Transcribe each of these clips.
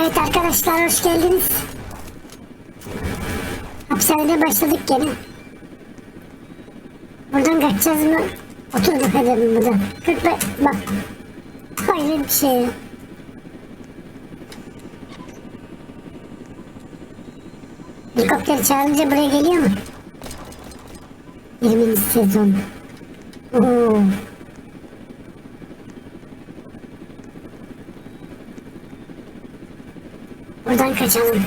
Evet arkadaşlar hoş geldiniz. Hapishanede başladık gene. Buradan kaçacağız mı? Otur bakalım burada. 45 bak. Hayret bir şey ya. Helikopter çağırınca buraya geliyor mu? 20. sezon. Oo. Buradan kaçalım.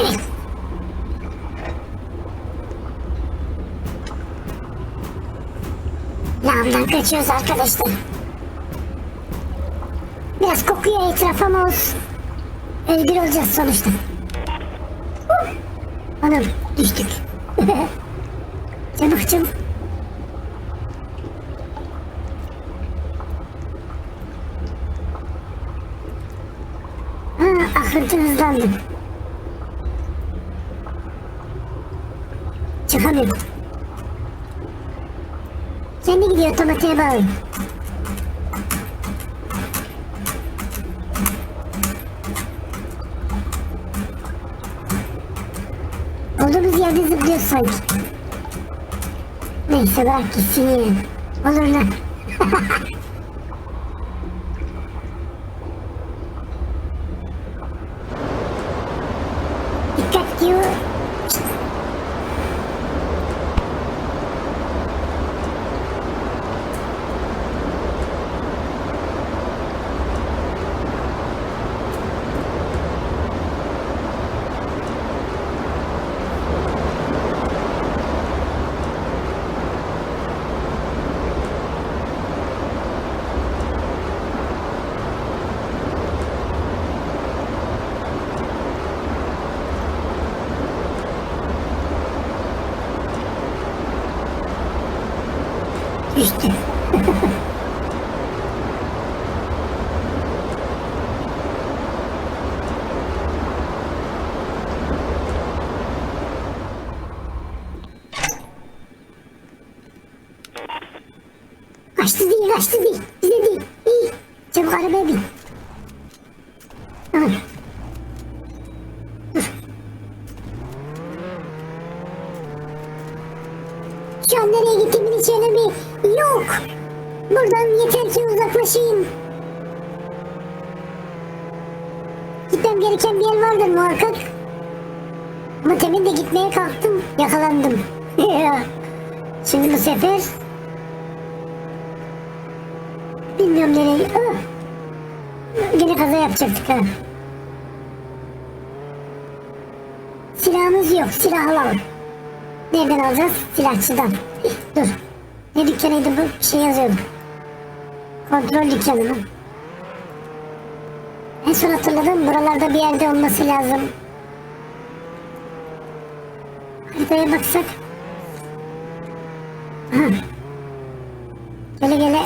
Evet. Lağımdan kaçıyoruz arkadaşlar. Biraz kokuyor etraf ama olsun. Özgür olacağız sonuçta. Anam düştük. çabuk çabuk. Ha, akıntı hızlandı. Çıkamıyorum. Kendi gidiyor otomatiğe bağlı. Olduğumuz yerde zıplıyoruz sanki. Neyse bırak gitsin yani. Olur lan. Kaçtı değil, kaçtı değil. Bize değil. İyi. Çabuk arabaya bin. Tamam. Buradan yeter ki uzaklaşayım. Gitmem gereken bir yer vardır muhakkak. Ama temin de gitmeye kalktım. Yakalandım. Şimdi bu sefer bilmiyorum nereye. Ah! Yine kaza yapacaktık ha. Silahımız yok. Silah alalım. Nereden alacağız? Silahçıdan. Dur. Ne dükkanıydı bu? Bir şey yazıyordu. Kontrol dükkanı mı? En son hatırladım. Buralarda bir yerde olması lazım. Haritaya baksak. Aha. Gele gele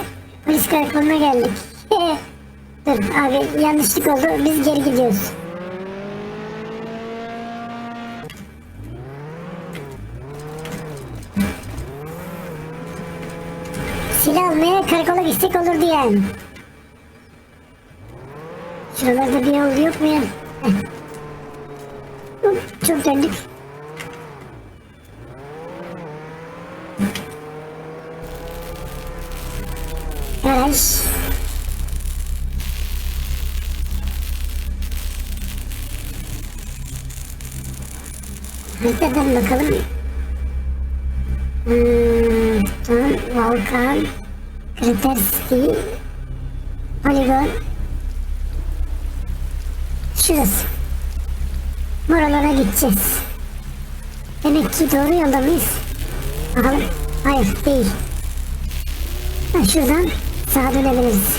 polis karakoluna geldik. Dur abi yanlışlık oldu. Biz geri gidiyoruz. Silah almaya karakola gitsek olurdu yani. Şuralarda bir yol yok mu ya? Çok döndük. Garaj. Haritadan bakalım. Hmm, Volkan, Kriterski, Poligon. Şurası. Buralara gideceğiz. Demek ki doğru yolda mıyız? Bakalım. Hayır değil. Ha, şuradan sağa dönebiliriz.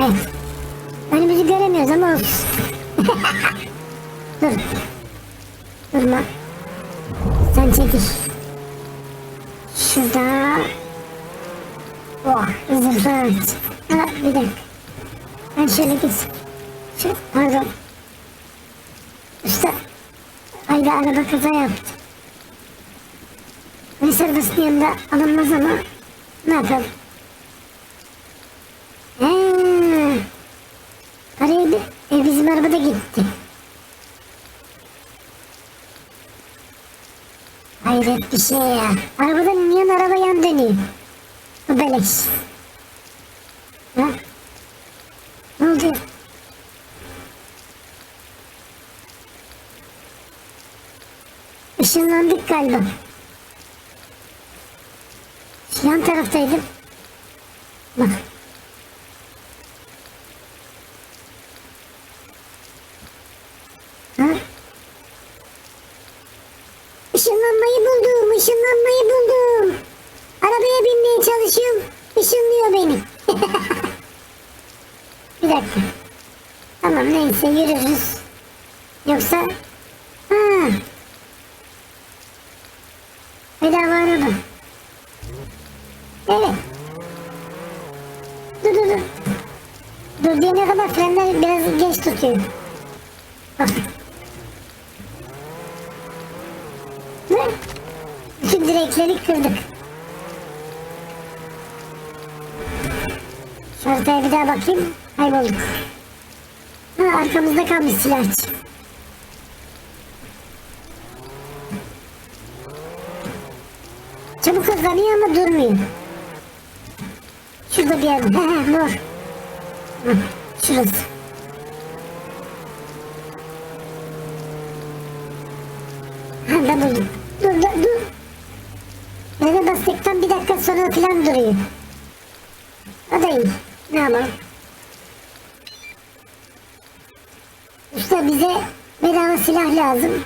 Evet. Önümüzü göremiyoruz ama olsun. Dur. Durma. Sen çekil. Şurada. Oh, ağaç. Ha, bir dakika. Ben şöyle git. Şu, pardon. Usta. Ayda araba kaza yaptı. polis arabasının yanında alınmaz ama ne yapalım? He. Parayı bir, e, bizim arabada gitti. Hayret bir şey ya. Arabadan iniyorsun araba yan dönüyor. Bu beleş. Ha? Ne oldu? Işınlandık galiba. Yan taraftaydım. Bak. Ha? Işınlanmayı buldum, ışınlanmayı buldum. Arabaya binmeye çalışıyorum. Işınlıyor beni. Bir dakika. Tamam neyse yürürüz. Yoksa... Ha. Bedava araba. Evet. Dur dur dur. Dur diyene kadar frenler biraz geç tutuyor. Bak. Ne? Bütün direkleri kırdık. Haritaya bir daha bakayım. Kaybolduk. Ha, arkamızda kalmış silahçı. Çabuk hızlanıyor ama durmuyor. Şurada bir yerde. He he mor. Hı, Şurası. Ha ben buldum. Dur dur dur. Nereye bastıktan bir dakika sonra falan duruyor. O da iyi. Yapalım? Usta bize bedava silah lazım.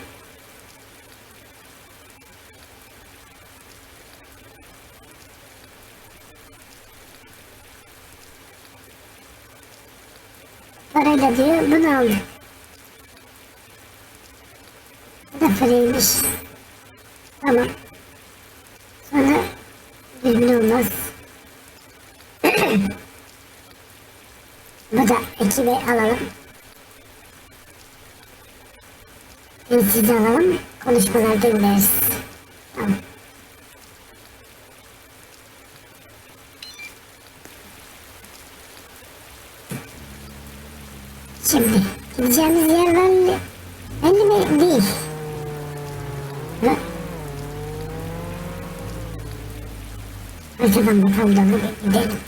Parayla diyor bunu aldık. Bu da paraymış. Tamam. Sonra düzgün olmaz. Bu da ekibe alalım. Elsiz alalım. Konuşmalarda gideriz. Tamam. Şimdi gideceğimiz yer belli. Belli mi? Değil. Ha? Arkadan bakalım da gidelim.